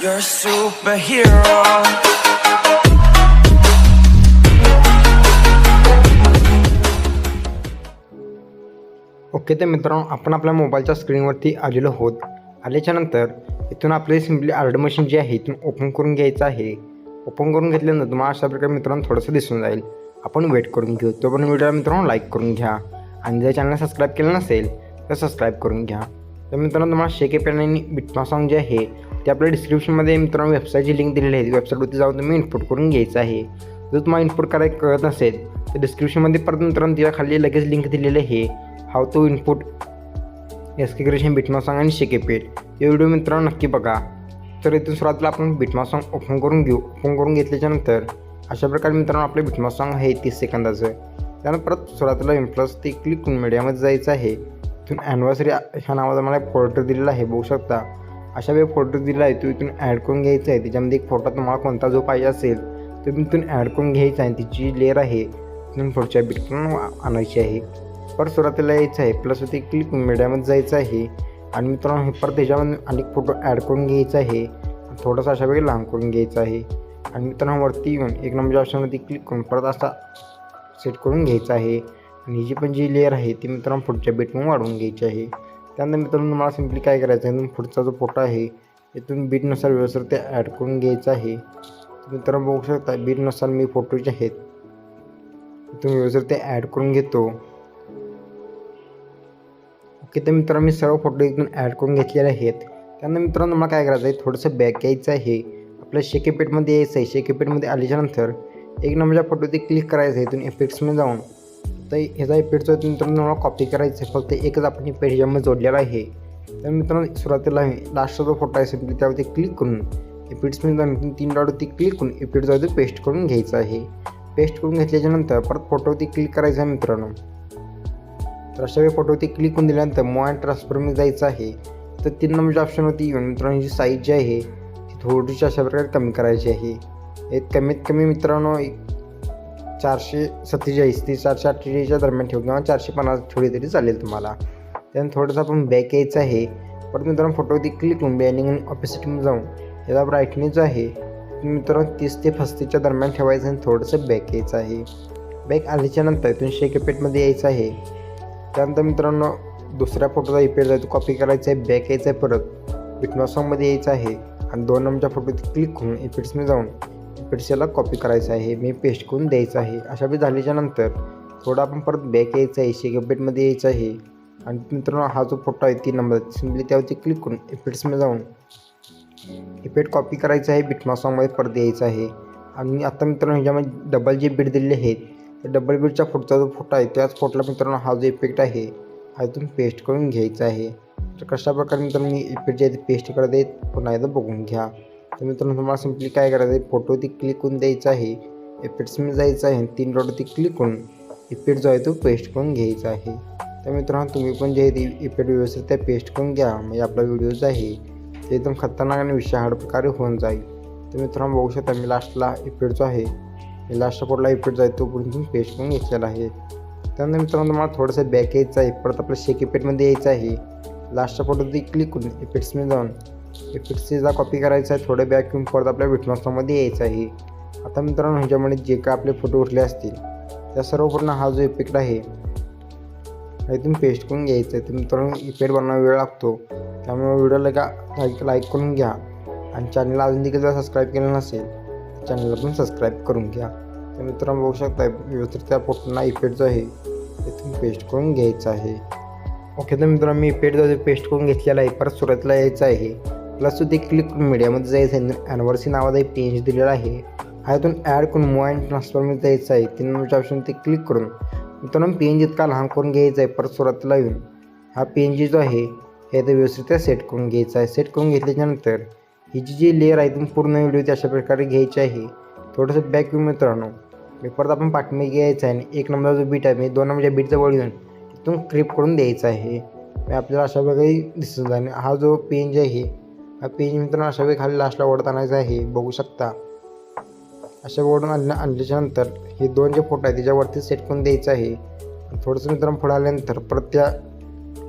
You're a superhero. Okay तर मित्रांनो आपण आपल्या मोबाईलच्या स्क्रीनवरती आलेलो आहोत. आल्याच्यानंतर इथून आपले सिम्पली आर्ड मशीन जे आहे इथून ओपन करून घ्यायचं आहे. ओपन करून घेतल्यानंतर तुम्हाला अशा प्रकारे मित्रांनो थोडंसं दिसून जाईल. आपण वेट करून घेऊ. तो पण व्हिडिओ मित्रांनो लाईक करून घ्या. आणि जर चॅनल सबस्क्राईब केलं नसेल तर सबस्क्राईब करून घ्या. तर मित्रांनो तुम्हाला शेके पेन आणि बिटमा सॉंग जे आहे ते आपल्या डिस्क्रिप्शनमध्ये मित्रांनो वेबसाईटची लिंक दिलेली आहे. वेबसाईटवरती जाऊन तुम्ही इनपुट करून घ्यायचं आहे. जर तुम्हाला इनपुट करायला कळत नसेल तर डिस्क्रिप्शनमध्ये परत मित्रांनो तिला खाली लगेच लिंक दिलेली आहे. How to input S K creation बिटमा song आणि शेकेपेट हे व्हिडिओ मित्रांनो नक्की बघा. तर इथून सुरुवातीला आपण बिटमा सॉंग ओपन करून घेऊ. ओपन करून घेतल्याच्यानंतर अशा प्रकारे मित्रांनो आपले बिटमा सॉंग आहे तीस सेकंदाचं. त्यानंतर परत सुरुवातीला इम्प्लस ते क्लिक करून मीडियामध्ये जायचं आहे. तिथून ॲनिव्हर्सरी ह्या नावाचा मला एक फोल्डर दिलेला आहे बघू शकता. अशा वेळी फोटो दिला आहे तो इथून ॲड करून घ्यायचा आहे. त्याच्यामध्ये एक फोटो तुम्हाला कोणता जो पाहिजे असेल तो मी इथून ॲड करून घ्यायचा आहे. तिची लेअर आहे तिथून पुढच्या बिटकून आणायची आहे. परत सुरुवातीला यायचं आहे. प्लस ते क्लिक मीडियामध्ये जायचं आहे. आणि मित्रांनो हे परत त्याच्यामध्ये अनेक फोटो ॲड करून घ्यायचा आहे. थोडंसं अशा वेळी लांब करून घ्यायचं आहे. आणि मित्रांनो वरती येऊन एक नंबरच्या ऑप्शनवरती क्लिक करून परत असा सेट करून घ्यायचा आहे. आणि ही जी पण जी लेअर आहे ती मित्रांनो पुढच्या बीटमधून वाढवून घ्यायची आहे. त्यानंतर मित्रांनो तुम्हाला सिम्पली काय करायचं आहे? पुढचा जो फोटो आहे इथून बीटनुसार व्यवस्थित ते ॲड करून घ्यायचं आहे. मित्रांनो बघू शकता बीटनुसार मी फोटो जे आहेत. इथून व्यवस्थित ते ॲड करून घेतो. ओके तर मित्रांनो मी सर्व फोटो इथून ॲड करून घेतलेले आहेत. त्यानंतर मित्रांनो मला काय करायचं आहे? थोडंसं बॅक यायचं आहे. आपल्या शेकेपेटमध्ये यायचं आहे. शेकेपेटमध्ये आल्याच्यानंतर एक नंबरच्या फोटोवरती क्लिक करायचं आहे. इथून इफेक्ट्समध्ये जाऊन. तर ह्याचा इफेक्ट जो आहे मित्रांनो मला कॉपी करायचं आहे. फक्त एकच आपण इफेक्ट ह्याच्यामध्ये जोडलेला आहे. तर मित्रांनो सुरुवातीला लास्टचा जो फोटो आहे सिम्पली त्यावरती क्लिक करून इफेक्ट्समध्ये तीन डॉटवरती क्लिक करून इफेक्ट पेस्ट करून घ्यायचं आहे. पेस्ट करून घेतल्याच्यानंतर परत फोटोवरती क्लिक करायचं आहे मित्रांनो. तर अशा वेळी फोटोवरती क्लिक करून दिल्यानंतर मोबाईल ट्रान्सफरमध्ये जायचं आहे. तर तीन नंबरच्या ऑप्शनवरती येऊन मित्रांनो जी साईज जी आहे ती थोडीशी अशा प्रकारे कमी करायची आहे. एक कमीत कमी मित्रांनो एक चारशे सत्तेचाळीस ते चारशे अठ्ठेचाळीसच्या दरम्यान ठेवू किंवा चारशे पन्नास ठेवली तरी चालेल तुम्हाला. त्यानंतर थोडंसं आपण बॅक यायचं आहे. परत मित्रांनो फोटोवरती क्लिक करून बॅनिंग आणि जाऊन याचा ब्राईटनेस आहे. मित्रांनो तीस ते पस्तीसच्या दरम्यान ठेवायचं आणि थोडंसं बॅक यायचं आहे. बॅक आल्याच्यानंतर इथून शेक इफेक्टमध्ये यायचं आहे. त्यानंतर मित्रांनो दुसऱ्या फोटोचा इफेक्ट आहे तो कॉपी करायचा आहे बॅक यायचा आहे परत. बिटनॉसॉंगमध्ये यायचं आहे. आणि दोन नंबरच्या फोटोत क्लिक करून इफेक्ट्समध्ये जाऊन इफेक्ट्स कॉपी करायचं आहे मी पेस्ट करून द्यायचं आहे. अशा बी झाल्याच्यानंतर थोडा आपण परत बॅक यायचं आहे शेक अपडेटमध्ये यायचं आहे. आणि मित्रांनो हा जो फोटो आहे तीन नंबर सिम्पली त्यावरती क्लिक करून इफेक्ट्समध्ये जाऊन इफेक्ट कॉपी करायचं आहे बिटमा सॉंगमध्ये परत यायचं आहे. आणि आता मित्रांनो ह्याच्यामध्ये डबल जे बीट दिलेले आहेत तर डबल बीडच्या फोटोचा जो फोटो आहे त्याच फोटोला मित्रांनो हा जो इफेक्ट आहे हा इथून पेस्ट करून घ्यायचा आहे. तर कशा प्रकारे मित्रांनो मी इफेक्ट जे आहे ते पेस्ट करत आहे पुन्हा एकदा बघून घ्या. तर मित्रांनो तुम्हाला सिम्पली काय करायचं आहे? फोटोवरती क्लिक करून द्यायचं आहे. इफेक्ट्समध्ये जायचं आहे तीन डॉटवरती क्लिक करून इफेक्ट जो आहे तो पेस्ट करून घ्यायचा आहे. तर मित्रांनो तुम्ही पण जे आहे इफेक्ट व्यवस्थित त्या पेस्ट करून घ्या. म्हणजे आपला व्हिडिओ जो आहे ते एकदम खतरनाक आणि विषय प्रकारे होऊन जाईल. तर मित्रांनो बघू शकता मी लास्टला इफेक्ट जो आहे मी लास्टच्या पोटला इफेक्ट जो आहे तो पूर्ण पेस्ट करून घेतलेला आहे. त्यानंतर मित्रांनो तुम्हाला थोडंसं बॅक यायचं आहे. परत आपलं शेक इफेक्टमध्ये यायचं आहे. लास्टच्या फोटोवरती क्लिक करून इफेक्ट्समध्ये जाऊन इफेक्ट्सचा कॉपी करायचा आहे थोडं बॅक येऊन परत आपल्या विटनॉसमध्ये यायचं आहे. आता मित्रांनो ह्याच्यामध्ये जे काय आपले फोटो उठले असतील त्या सर्व पूर्ण हा जो इफेक्ट आहे हा इथून पेस्ट करून घ्यायचं आहे. तर मित्रांनो इफेक्ट बनवायला वेळ लागतो. त्यामुळे व्हिडिओला का लाईक लाईक करून घ्या. आणि चॅनलला अजून देखील जर सबस्क्राईब केलं नसेल चॅनलला पण सबस्क्राईब करून घ्या. तर मित्रांनो बघू शकता व्यवस्थित त्या फोटोना इफेक्ट जो आहे इथून पेस्ट करून घ्यायचा आहे. ओके तर मित्रांनो मी इफेक्ट जो पेस्ट करून घेतलेला आहे. परत सुरुवातीला यायचं आहे. प्लस ते क्लिक करून मीडियामध्ये जायचं आहे. ॲनिव्हर्सरी नावाचा एक पेज दिलेला आहे. हा इथून ॲड करून मूव अँड ट्रान्सफरमध्ये जायचं आहे. तीन नंबरच्या ऑप्शन ते क्लिक करून मित्रांनो पी एन इतका लहान करून घ्यायचा आहे. परत सुरुवातीला येऊन हा पी एन जी जो आहे हे तर व्यवस्थित सेट करून घ्यायचा आहे. सेट करून घेतल्याच्यानंतर ही जी जी लेअर आहे ती पूर्ण व्हिडिओ ती अशा प्रकारे घ्यायची आहे. थोडंसं बॅक येऊन मित्रांनो. मी परत आपण पाठीमागे घ्यायचं आहे. आणि एक नंबरचा जो बीट आहे म्हणजे दोन नंबरच्या बीटचा वळ येऊन तिथून क्रिप करून द्यायचा आहे. आपल्याला अशा प्रकारे दिसून जाणे हा जो पेन आहे हा मित्रांनो अशा वेळी खाली लास्टला ओढत आणायचं आहे. बघू शकता. अशा ओढून आणल्या आणल्याच्यानंतर हे दोन जे फोटो आहेत त्याच्यावरती सेट करून द्यायचं आहे. थोडंसं मित्रांनो पुढे आल्यानंतर परत त्या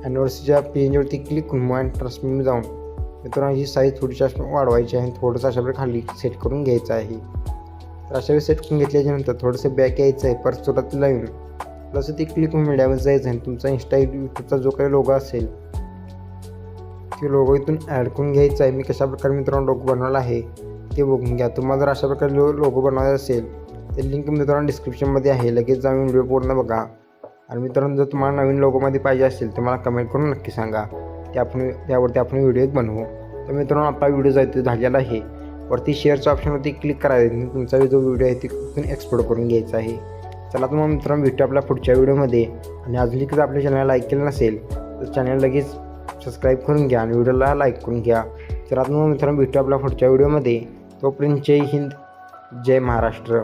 ॲनिव्हर्सरीच्या पेजवरती क्लिक करून मग ट्रान्सफॉर्म जाऊन मित्रांनो ही साईज थोडीशी वाढवायची आहे आणि थोडंसं अशा प्रकारे खाली सेट करून घ्यायचं आहे. तर अशा वेळी सेट करून घेतल्याच्यानंतर थोडंसं बॅक यायचं आहे. परत चुरात लावून प्लस ते क्लिक करून मीडियावर जायचं आहे तुमचा इंस्टा यूट्यूबचा जो काही लोगो असेल की लोगो इथून ॲड करून घ्यायचा आहे. मी कशा प्रकारे मित्रांनो लोगो बनवला आहे ते बघून घ्या. तुम्हाला जर अशा प्रकारे लो लोगो बनवायचा असेल तर लिंक मित्रांनो डिस्क्रिप्शनमध्ये आहे. लगेच जाऊन व्हिडिओ पूर्ण बघा. आणि मित्रांनो जर तुम्हाला नवीन लोगोमध्ये पाहिजे असेल तर मला कमेंट करून नक्की सांगा. ते आपण त्यावरती आपण व्हिडिओ एक बनवू. तर मित्रांनो आपला व्हिडिओ जो आहे तो झालेला आहे. वरती शेअरच्या ऑप्शनवरती क्लिक करायचं आणि तुमचा जो व्हिडिओ आहे तिथून एक्सपोर्ट करून घ्यायचा आहे. चला तुम्हाला मित्रांनो भेटू आपल्या पुढच्या व्हिडिओमध्ये आणि अजून जर आपल्या चॅनलला लाईक केलं नसेल तर चॅनल लगेच सबस्क्राईब करून घ्या आणि व्हिडिओला लाईक करून घ्या. तर तर मग मित्रांनो भेटू आपल्या पुढच्या व्हिडिओमध्ये तोपर्यंत जय हिंद जय महाराष्ट्र.